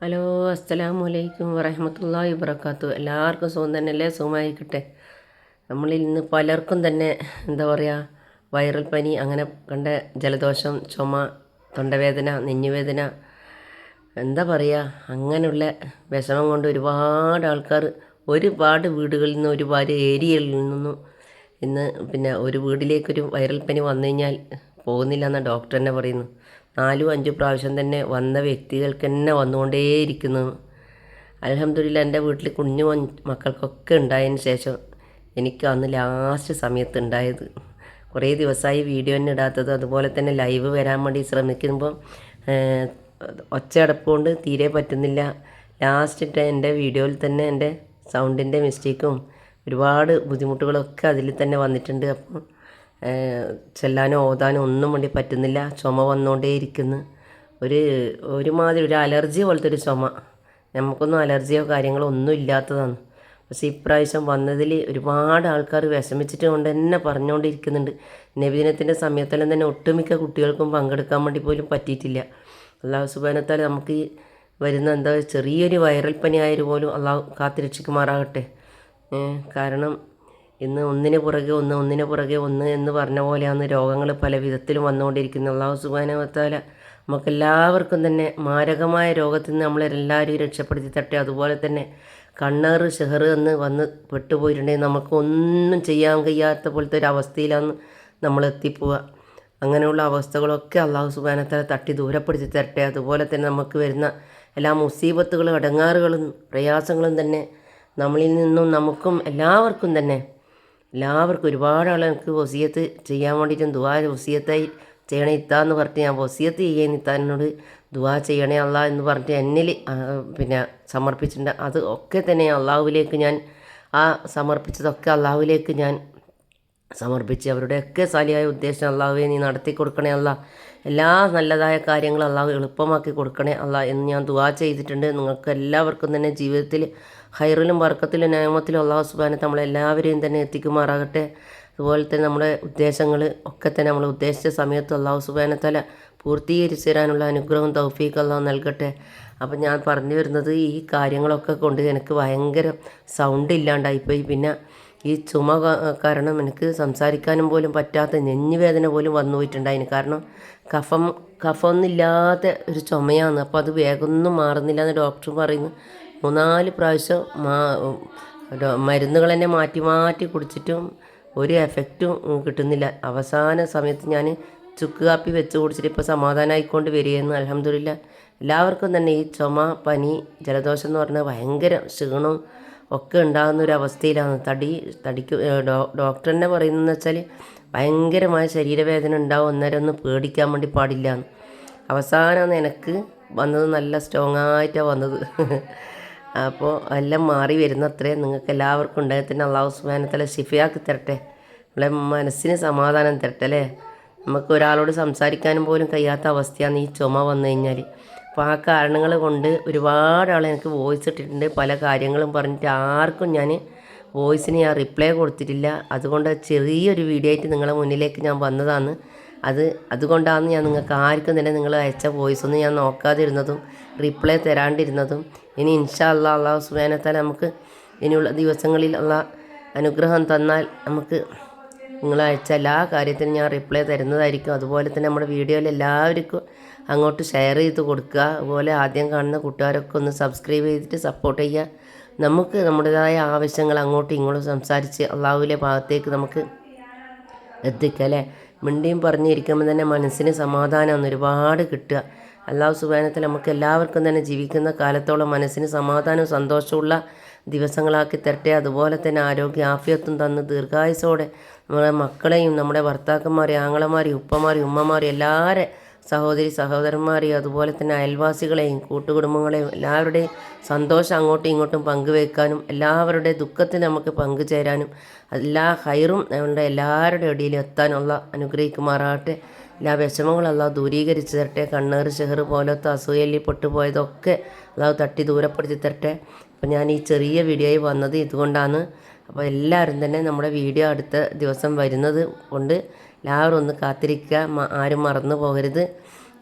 Hello അസ്സലാമു അലൈക്കും വറഹമത്തല്ലാ വബർക്കാത്തു എല്ലാവർക്കും സുഖം തന്നെയല്ലേ? സുഖമായിരിക്കട്ടെ. നമ്മളിൽ ഇന്ന് പലർക്കും തന്നെ എന്താ പറയുക വൈറൽ പനി അങ്ങനെ കണ്ട ജലദോഷം ചുമ തൊണ്ടവേദന നെഞ്ഞുവേദന എന്താ പറയുക അങ്ങനെയുള്ള വിഷമം കൊണ്ട് ഒരുപാട് ആൾക്കാർ ഒരുപാട് വീടുകളിൽ നിന്ന് ഒരുപാട് ഏരിയയിൽ നിന്നും ഇന്ന് പിന്നെ ഒരു വീട്ടിലേക്കൊരു വൈറൽ പനി വന്നു കഴിഞ്ഞാൽ പോകുന്നില്ല എന്നാണ് ഡോക്ടർ തന്നെ പറയുന്നു. നാലും അഞ്ചും പ്രാവശ്യം തന്നെ വന്ന വ്യക്തികൾക്ക് തന്നെ വന്നുകൊണ്ടേയിരിക്കുന്നു. അലഹമ്മദില്ല എന്റെ വീട്ടിൽ കുഞ്ഞു മക്കൾക്കൊക്കെ ഉണ്ടായതിന് ശേഷം എനിക്ക് അന്ന് ലാസ്റ്റ് സമയത്ത് ഉണ്ടായത്. കുറേ ദിവസമായി വീഡിയോ തന്നെ ഇടാത്തത്. അതുപോലെ തന്നെ ലൈവ് വരാൻ വേണ്ടി ശ്രമിക്കുമ്പോൾ ഒച്ചയടപ്പുകൊണ്ട് തീരെ പറ്റുന്നില്ല. ലാസ്റ്റ് എന്റെ വീഡിയോയിൽ തന്നെ എന്റെ സൗണ്ടിന്റെ മിസ്റ്റേക്കും ഒരുപാട് ബുദ്ധിമുട്ടുകളൊക്കെ അതിൽ തന്നെ വന്നിട്ടുണ്ട്. അപ്പം ചെല്ലാനോ ഓതാനോ ഒന്നും വേണ്ടി പറ്റുന്നില്ല. ചുമ വന്നുകൊണ്ടേയിരിക്കുന്നു ഒരു ഒരുമാതിരി ഒരു അലർജി പോലത്തെ ഒരു ചുമ. നമുക്കൊന്നും അലർജിയോ കാര്യങ്ങളോ ഒന്നും ഇല്ലാത്തതാണ്. പക്ഷേ ഇപ്രാവശ്യം വന്നതിൽ ഒരുപാട് ആൾക്കാർ വിഷമിച്ചിട്ട് കൊണ്ട് തന്നെ പറഞ്ഞുകൊണ്ടിരിക്കുന്നുണ്ട് നബിദിനത്തിന്റെ സമയത്തെല്ലാം തന്നെ ഒട്ടുമിക്ക കുട്ടികൾക്കും പങ്കെടുക്കാൻ വേണ്ടി പോലും പറ്റിയിട്ടില്ല. അള്ളാഹു സുബാനത്താൽ നമുക്ക് വരുന്ന എന്താ ചെറിയൊരു വൈറൽ പനി ആയാലും പോലും അള്ളാഹു കാത്തിരക്ഷിക്കുമാറാകട്ടെ. കാരണം ഇന്ന് ഒന്നിന് പുറകെ ഒന്ന് ഒന്നിന് പുറകെ ഒന്ന് എന്ന് പറഞ്ഞ പോലെയാണ് രോഗങ്ങൾ പല വിധത്തിലും വന്നുകൊണ്ടിരിക്കുന്നത്. അള്ളാഹു സുബാനവത്താല നമുക്കെല്ലാവർക്കും തന്നെ മാരകമായ രോഗത്തിൽ നിന്ന് നമ്മളെല്ലാവരെയും രക്ഷപ്പെടുത്തി തട്ടെ. അതുപോലെ തന്നെ കണ്ണേറ് ഷെഹറ് എന്ന് വന്ന് പെട്ടുപോയിട്ടുണ്ടെങ്കിൽ നമുക്ക് ഒന്നും ചെയ്യാൻ കഴിയാത്ത പോലത്തെ ഒരു അവസ്ഥയിലാണ് നമ്മൾ എത്തിപ്പോവുക. അങ്ങനെയുള്ള അവസ്ഥകളൊക്കെ അള്ളാഹു സുബാനത്താല തട്ടി ദൂരപ്പെടുത്തി തരട്ടെ അതുപോലെ തന്നെ നമുക്ക് വരുന്ന എല്ലാ മുസീബത്തുകളും അടങ്ങാറുകളും പ്രയാസങ്ങളും തന്നെ നമ്മളിൽ നിന്നും നമുക്കും എല്ലാവർക്കും തന്നെ എല്ലാവർക്കും ഒരുപാട് ആൾ എനിക്ക് വസിയത്ത് ചെയ്യാൻ വേണ്ടിയിട്ടും ദുവാ വസിയത്തായി ചെയ്യണേ ഇത്താന്ന് പറഞ്ഞിട്ട് ഞാൻ വസിയത്ത് ചെയ്യാൻ ഇത്താനോട് ദുവാ ചെയ്യണേ അല്ല എന്ന് പറഞ്ഞിട്ട് എന്നിൽ പിന്നെ സമർപ്പിച്ചിട്ടുണ്ട്. അത് ഒക്കെ തന്നെ അള്ളാഹുവിലേക്ക് ഞാൻ ആ സമർപ്പിച്ചതൊക്കെ അള്ളാഹുവിലേക്ക് ഞാൻ സമർപ്പിച്ച് അവരുടെയൊക്കെ സാലിയായ ഉദ്ദേശം അള്ളാഹുവെ നീ നടത്തി കൊടുക്കണേ അല്ല എല്ലാ നല്ലതായ കാര്യങ്ങളും അള്ളാഹു എളുപ്പമാക്കി കൊടുക്കണേ അല്ല എന്ന് ഞാൻ ദുവാ ചെയ്തിട്ടുണ്ട്. നിങ്ങൾക്ക് എല്ലാവർക്കും തന്നെ ജീവിതത്തിൽ ഹൈറിലും വർക്കത്തിലും നിയമത്തിലും അള്ളാഹു സുബാനത്ത് നമ്മളെല്ലാവരെയും തന്നെ എത്തിക്കുമാറാകട്ടെ. അതുപോലെ തന്നെ നമ്മുടെ ഉദ്ദേശങ്ങൾ ഒക്കെ തന്നെ നമ്മൾ ഉദ്ദേശിച്ച സമയത്ത് അള്ളാഹു സുബാനത്തല പൂർത്തീകരിച്ചു തരാനുള്ള അനുഗ്രഹം തൗഫീഖ് അള്ളാഹു നൽകട്ടെ. അപ്പം ഞാൻ പറഞ്ഞു വരുന്നത് ഈ കാര്യങ്ങളൊക്കെ കൊണ്ട് എനിക്ക് ഭയങ്കര സൗണ്ട് ഇല്ലാണ്ടായിപ്പോയി. പിന്നെ ഈ ചുമ കാരണം എനിക്ക് സംസാരിക്കാനും പോലും പറ്റാത്ത നെഞ്ഞുവേദന പോലും വന്നു പോയിട്ടുണ്ടായിന് കാരണം കഫം കഫമൊന്നുമില്ലാത്ത ഒരു ചുമയാണ്. അപ്പോൾ അത് വേഗമൊന്നും മാറുന്നില്ല എന്ന് ഡോക്ടർ പറയുന്നു. മൂന്നാൽ പ്രാവശ്യം മാ മരുന്നുകൾ തന്നെ മാറ്റി മാറ്റി കുടിച്ചിട്ടും ഒരു എഫക്റ്റും കിട്ടുന്നില്ല. അവസാന സമയത്ത് ഞാൻ ചുക്ക് കാപ്പി വെച്ച് കുടിച്ചിട്ട് ഇപ്പോൾ സമാധാനമായിക്കൊണ്ട് വരികയെന്ന് അലഹമ്മദില്ല എല്ലാവർക്കും തന്നെ ഈ ചുമ പനി ജലദോഷം എന്ന് പറഞ്ഞാൽ ഭയങ്കര ക്ഷീണവും ഒക്കെ ഉണ്ടാകുന്ന ഒരു അവസ്ഥയിലാണ്. തടി തടിക്ക് ഡോക്ടർ തന്നെ പറയുന്നതെന്ന് വെച്ചാൽ ഭയങ്കരമായ ശരീരവേദന ഉണ്ടാവും. അന്നേരം ഒന്ന് പേടിക്കാൻ വേണ്ടി പാടില്ല അവസാനം എനിക്ക് വന്നത് നല്ല സ്ട്രോങ് ആയിട്ടാണ് വന്നത്. അപ്പോൾ എല്ലാം മാറി വരുന്ന അത്രയും നിങ്ങൾക്ക് എല്ലാവർക്കും ഉണ്ടായത്തിന് അള്ളാഹു സുബാനത്തല ഷിഫയാക്കി തരട്ടെ. നമ്മളെ മനസ്സിന് സമാധാനം തരട്ടെ അല്ലേ? നമുക്ക് ഒരാളോട് സംസാരിക്കാനും പോലും കഴിയാത്ത അവസ്ഥയാണ് ഈ ചുമ വന്നു കഴിഞ്ഞാൽ അപ്പോൾ ആ കാരണങ്ങൾ കൊണ്ട് ഒരുപാട് ആൾ എനിക്ക് വോയിസ് ഇട്ടിട്ടുണ്ട്. പല കാര്യങ്ങളും പറഞ്ഞിട്ട് ആർക്കും ഞാൻ വോയിസിന് ഞാൻ റിപ്ലൈ കൊടുത്തിട്ടില്ല. അതുകൊണ്ട് ചെറിയൊരു വീഡിയോ ആയിട്ട് നിങ്ങളുടെ മുന്നിലേക്ക് ഞാൻ വന്നതാണ്. അത് അതുകൊണ്ടാണ് ഞാൻ നിങ്ങൾക്ക് ആർക്കും തന്നെ നിങ്ങൾ അയച്ച വോയിസ് ഒന്നും ഞാൻ നോക്കാതിരുന്നതും റിപ്ലൈ തരാണ്ടിരുന്നതും ഇനി ഇൻഷാ അല്ലാ അള്ളാഹു സുബാനത്താൽ നമുക്ക് ഇനിയുള്ള ദിവസങ്ങളിൽ ഉള്ള അനുഗ്രഹം തന്നാൽ നമുക്ക് നിങ്ങൾ അയച്ച എല്ലാ കാര്യത്തിനും ഞാൻ റിപ്ലൈ തരുന്നതായിരിക്കും. അതുപോലെ തന്നെ നമ്മുടെ വീഡിയോയിൽ എല്ലാവർക്കും അങ്ങോട്ട് ഷെയർ ചെയ്ത് കൊടുക്കുക. അതുപോലെ ആദ്യം കാണുന്ന കൂട്ടുകാരൊക്കെ ഒന്ന് സബ്സ്ക്രൈബ് ചെയ്തിട്ട് സപ്പോർട്ട് ചെയ്യുക. നമുക്ക് നമ്മുടേതായ ആവശ്യങ്ങൾ അങ്ങോട്ടും ഇങ്ങോട്ടും സംസാരിച്ച് അള്ളാഹുവിലെ ഭാഗത്തേക്ക് നമുക്ക് എത്തിക്കുക അല്ലേ? മിണ്ടിയും പറഞ്ഞിരിക്കുമ്പോൾ തന്നെ മനസ്സിന് സമാധാനമാണ് ഒരുപാട് കിട്ടുക. അള്ളാഹു സുബാനത്തിൽ നമുക്ക് എല്ലാവർക്കും തന്നെ ജീവിക്കുന്ന കാലത്തോളം മനസ്സിന് സമാധാനവും സന്തോഷമുള്ള ദിവസങ്ങളാക്കി തരട്ടെ. അതുപോലെ തന്നെ ആരോഗ്യ ആഫിയത്തും തന്ന് ദീർഘായുസോടെ നമ്മുടെ മക്കളെയും നമ്മുടെ ഭർത്താക്കന്മാരെയും ആങ്ങളമാരെയും ഉപ്പമാരെയും ഉമ്മമാരെയും എല്ലാവരെ സഹോദരി സഹോദരന്മാരെയും അതുപോലെ തന്നെ അയൽവാസികളെയും കൂട്ടുകുടുംബങ്ങളെയും എല്ലാവരുടെയും സന്തോഷം അങ്ങോട്ടും ഇങ്ങോട്ടും പങ്കുവെക്കാനും എല്ലാവരുടെ ദുഃഖത്തിൽ നമുക്ക് പങ്കുചേരാനും എല്ലാ ഹൈറും നമ്മുടെ എല്ലാവരുടെ ഇടയിലും എത്താനുള്ള അനുഗ്രഹിക്കുമാറാകട്ടെ. എല്ലാ വിഷമങ്ങളും അല്ലാതെ ദൂരീകരിച്ച് തരട്ടെ. കണ്ണേറ് ഷെഹർ പോലത്തെ അസൂയല്ലി പൊട്ടുപോയതൊക്കെ അല്ലാതെ തട്ടി ദൂരപ്പെടുത്തി തരട്ടെ. അപ്പോൾ ഞാൻ ഈ ചെറിയ വീഡിയോയിൽ വന്നത് ഇതുകൊണ്ടാണ്. അപ്പോൾ എല്ലാവരും തന്നെ നമ്മുടെ വീഡിയോ അടുത്ത ദിവസം വരുന്നത് കൊണ്ട് എല്ലാവരും ഒന്ന് കാത്തിരിക്കുക. ആരും മറന്നു പോകരുത്.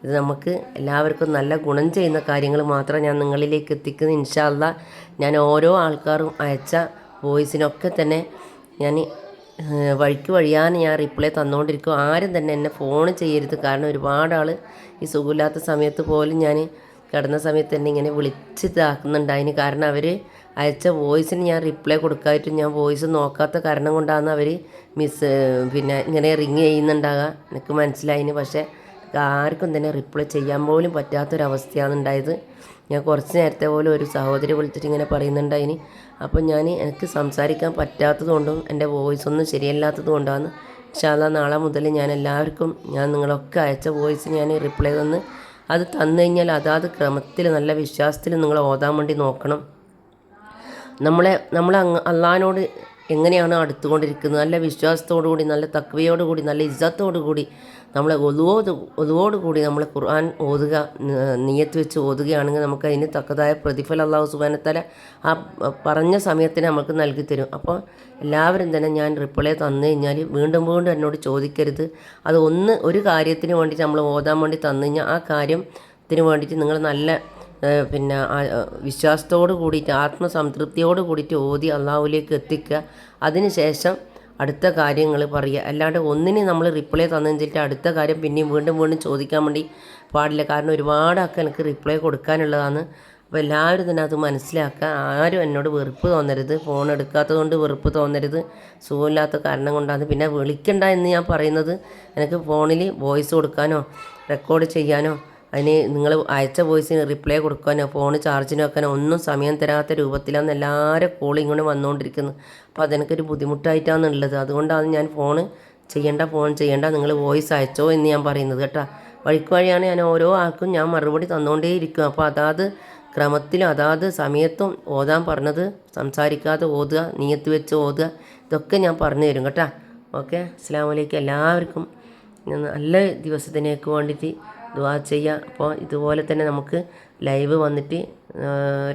ഇത് നമുക്ക് എല്ലാവർക്കും നല്ല ഗുണം ചെയ്യുന്ന കാര്യങ്ങൾ മാത്രം ഞാൻ നിങ്ങളിലേക്ക് എത്തിക്കുന്നത് ഇൻഷാല്ല ഞാൻ ഓരോ ആൾക്കാരും അയച്ച വോയിസിനൊക്കെ തന്നെ ഞാൻ വഴിക്ക് വഴിയാൻ ഞാൻ റിപ്ലൈ തന്നുകൊണ്ടിരിക്കും ആരും തന്നെ എന്നെ ഫോൺ ചെയ്യരുത്. കാരണം ഒരുപാട് ആൾ ഈ സുഖമില്ലാത്ത സമയത്ത് പോലും ഞാൻ കിടന്ന സമയത്ത് തന്നെ ഇങ്ങനെ വിളിച്ച് ഇതാക്കുന്നുണ്ട് അതിന് കാരണം അവർ അയച്ച വോയിസിന് ഞാൻ റിപ്ലൈ കൊടുക്കായിട്ട് ഞാൻ വോയിസ് നോക്കാത്ത കാരണം കൊണ്ടാണ് അവർ മിസ് പിന്നെ ഇങ്ങനെ റിങ് ചെയ്യുന്നുണ്ടാകുക എനിക്ക് മനസ്സിലായിന്. പക്ഷേ ആർക്കും തന്നെ റിപ്ലൈ ചെയ്യാൻ പോലും പറ്റാത്തൊരവസ്ഥയാണ് ഉണ്ടായത്. ഞാൻ കുറച്ച് നേരത്തെ പോലും ഒരു സഹോദരി വിളിച്ചിട്ട് ഇങ്ങനെ പറയുന്നുണ്ടായിന്. അപ്പം ഞാൻ എനിക്ക് സംസാരിക്കാൻ പറ്റാത്തത് കൊണ്ടും എന്റെ വോയിസ് ഒന്നും ശരിയല്ലാത്തത് കൊണ്ടാണ് ഇൻഷാല്ല നാളെ മുതൽ ഞാൻ എല്ലാവർക്കും ഞാൻ നിങ്ങളൊക്കെ അയച്ച വോയിസ് ഞാൻ റിപ്ലൈ തന്ന്. അത് തന്നു കഴിഞ്ഞാൽ അതാത് ക്രമത്തിൽ നല്ല വിശ്വാസത്തിൽ നിങ്ങൾ ഓതാൻ വേണ്ടി നോക്കണം. നമ്മളെ നമ്മൾ അള്ളഹാനോട് എങ്ങനെയാണ് അടുത്തുകൊണ്ടിരിക്കുന്നത്? നല്ല വിശ്വാസത്തോടു കൂടി നല്ല തക്വയോടുകൂടി നല്ല ഇജ്ജത്തോടു കൂടി നമ്മളെ ഒതുവോട് കൂടി നമ്മൾ ഖുർആൻ ഓതുക നിയത്ത് വെച്ച് ഓതുകയാണെങ്കിൽ നമുക്ക് അതിന് തക്കതായ പ്രതിഫലം അള്ളാഹു സുബാനത്തല ആ പറഞ്ഞ സമയത്തിന് നമുക്ക് നൽകി തരും. അപ്പോൾ എല്ലാവരും തന്നെ ഞാൻ റിപ്ലൈ തന്നു കഴിഞ്ഞാൽ വീണ്ടും വീണ്ടും എന്നോട് ചോദിക്കരുത്. അത് ഒന്ന് ഒരു കാര്യത്തിന് വേണ്ടിയിട്ട് നമ്മൾ ഓതാൻ വേണ്ടി തന്നു കഴിഞ്ഞാൽ ആ കാര്യത്തിന് വേണ്ടിയിട്ട് നിങ്ങൾ നല്ല പിന്നെ വിശ്വാസത്തോട് കൂടിയിട്ട് ആത്മസംതൃപ്തിയോട് കൂടിയിട്ട് ഓതി അള്ളാഹുലേക്ക് എത്തിക്കുക. അതിനുശേഷം അടുത്ത കാര്യങ്ങൾ പറയുക. അല്ലാണ്ട് ഒന്നിന് നമ്മൾ റിപ്ലൈ തന്നിട്ട് അടുത്ത കാര്യം പിന്നെയും വീണ്ടും വീണ്ടും ചോദിക്കാൻ വേണ്ടി പാടില്ല. കാരണം ഒരുപാട് ആൾക്ക് എനിക്ക് റിപ്ലൈ കൊടുക്കാനുള്ളതാണ്. അപ്പോൾ എല്ലാവരും തന്നെ അത് മനസ്സിലാക്കുക. ആരും എന്നോട് വെറുപ്പ് തോന്നരുത്. ഫോൺ എടുക്കാത്തത് കൊണ്ട് വെറുപ്പ് തോന്നരുത്. സുഖമില്ലാത്ത കാരണം കൊണ്ടാണ്. പിന്നെ വിളിക്കണ്ട എന്ന് ഞാൻ പറയുന്നത്. എനിക്ക് ഫോണിൽ വോയിസ് കൊടുക്കാനോ റെക്കോർഡ് ചെയ്യാനോ അതിന് നിങ്ങൾ അയച്ച വോയിസിന് റിപ്ലൈ കൊടുക്കാനോ ഫോൺ ചാർജിന് വെക്കാനോ ഒന്നും സമയം തരാത്ത രൂപത്തിലാണ് എല്ലാവരും കോൾ ഇങ്ങനെ വന്നുകൊണ്ടിരിക്കുന്നത് അപ്പോൾ അതെനിക്കൊരു ബുദ്ധിമുട്ടായിട്ടാണ് ഉള്ളത് അതുകൊണ്ടാണ് ഞാൻ ഫോൺ ചെയ്യേണ്ട ഫോൺ ചെയ്യേണ്ട നിങ്ങൾ വോയിസ് അയച്ചോ എന്ന് ഞാൻ പറയുന്നത് കേട്ടോ. വഴിക്ക് വഴിയാണ് ഞാൻ ഓരോ ആൾക്കും ഞാൻ മറുപടി തന്നുകൊണ്ടേയിരിക്കും അപ്പോൾ അതാത് ക്രമത്തിലും അതാത് സമയത്തും ഓതാൻ പറഞ്ഞത് സംസാരിക്കാതെ ഓതുക നീയത്ത് വെച്ച് ഓതുക ഇതൊക്കെ ഞാൻ പറഞ്ഞു തരും കേട്ടോ. ഓക്കെ? അസ്സാം വലൈക്കും എല്ലാവർക്കും നല്ല ദിവസത്തിനേക്ക് വേണ്ടിയിട്ട് ദുവാ ചെയ്യുക അപ്പോൾ ഇതുപോലെ തന്നെ നമുക്ക് ലൈവ് വന്നിട്ട്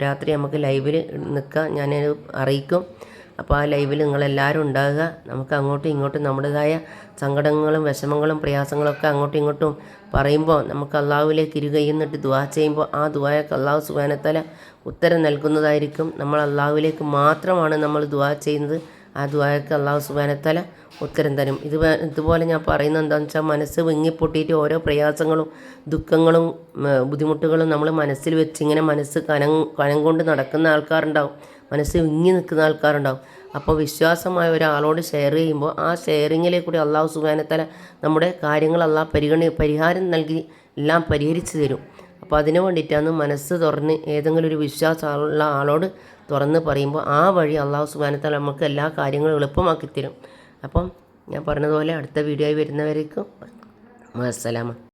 രാത്രി നമുക്ക് ലൈവിൽ നിൽക്കാം ഞാൻ അറിയിക്കും. അപ്പോൾ ആ ലൈവിൽ നിങ്ങളെല്ലാവരും ഉണ്ടാകുക. നമുക്ക് അങ്ങോട്ടും ഇങ്ങോട്ടും നമ്മുടേതായ സങ്കടങ്ങളും വിഷമങ്ങളും പ്രയാസങ്ങളൊക്കെ അങ്ങോട്ടും ഇങ്ങോട്ടും പറയുമ്പോൾ നമുക്ക് അള്ളാഹുവിലേക്ക് ഇരുകയുന്നിട്ട് ദുവാ ചെയ്യുമ്പോൾ ആ ദുവായൊക്കെ അള്ളാഹു സുബാനത്തല ഉത്തരം നൽകുന്നതായിരിക്കും. നമ്മൾ അള്ളാഹുവിലേക്ക് മാത്രമാണ് നമ്മൾ ദുവാ ചെയ്യുന്നത്. ആ ദുവായൊക്കെ അള്ളാഹു സുബാനത്തല ഉത്തരം തരും. ഇത് ഇതുപോലെ ഞാൻ പറയുന്നത് എന്താണെന്ന് വെച്ചാൽ മനസ്സ് വിങ്ങിപ്പൊട്ടിയിട്ട് ഓരോ പ്രയാസങ്ങളും ദുഃഖങ്ങളും ബുദ്ധിമുട്ടുകളും നമ്മൾ മനസ്സിൽ വെച്ച് ഇങ്ങനെ മനസ്സ് കനം കനം കൊണ്ട് നടക്കുന്ന ആൾക്കാരുണ്ടാവും. മനസ്സ് വിങ്ങി നിൽക്കുന്ന ആൾക്കാരുണ്ടാവും. അപ്പോൾ വിശ്വാസമായ ഒരാളോട് ഷെയർ ചെയ്യുമ്പോൾ ആ ഷെയറിങ്ങിലെ കൂടി അള്ളാഹു സുബാനത്തല നമ്മുടെ കാര്യങ്ങൾ അള്ളാഹ് പരിഗണി പരിഹാരം നൽകി എല്ലാം പരിഹരിച്ചു തരും. അപ്പോൾ അതിന് വേണ്ടിയിട്ടാണ് മനസ്സ് തുറന്ന് ഏതെങ്കിലും ഒരു വിശ്വാസമുള്ള ആളോട് തുറന്ന് പറയുമ്പോൾ ആ വഴി അള്ളാഹു സുബാനത്താൽ നമുക്ക് എല്ലാ കാര്യങ്ങളും എളുപ്പമാക്കി തരും അപ്പം ഞാൻ പറഞ്ഞതുപോലെ അടുത്ത വീഡിയോ ആയി വരുന്നവരേക്കും അസ്സലാമ